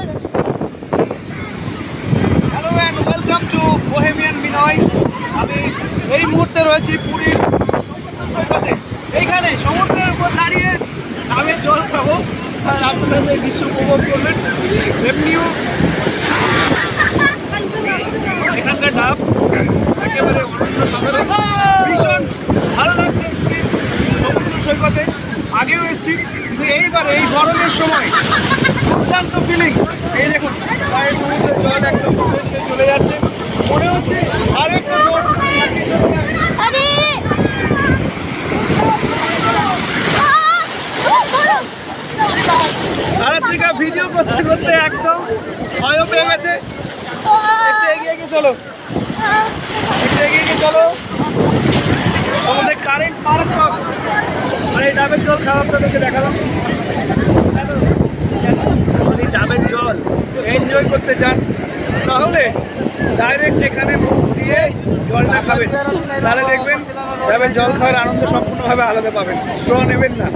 হয়ে hello and welcome to Bohemian Binoy আমি এই মুহূর্তে রয়েছি পুরীর সৈকতে। এইখানে সমুদ্রের উপর দাঁড়িয়ে আমি জল খাব। আর আপনারা সেই দৃশ্য উপভোগ করবেন। এমনিও এখানকার ডাব। একেবারে অনন্য সাধারণ। ভীষণ ভালো লাগছে সমুদ্র সৈকতে। আগেও এসেছি, কিন্তু এইবার এই গরমের সময় দুর্দান্ত ফিলিং এই দেখুন গায়ে সমুদ্রের জল একদম চলে যাচ্ছে। মনে হচ্ছে আরেকটা থেকে ভিডিও করতে করতে একদম ভয়ও পেয়ে গেছে। একটু এগিয়ে গিয়ে চলো। একটু এগিয়ে গিয়ে চলো। আমাদের কারেন্ট মারা সব আর এই ডাবের জল খারাপ তাদেরকে দেখালাম যদি ডাবের জল এনজয় করতে চান, তাহলে ডাইরেক্ট এখানে মুখ দিয়ে জলটা খাবেন। তাহলে দেখবেন, যাবেন জল খাওয়ার আনন্দ সম্পূর্ণভাবে আলাদা পাবেন। স্ট্র নেবেন না।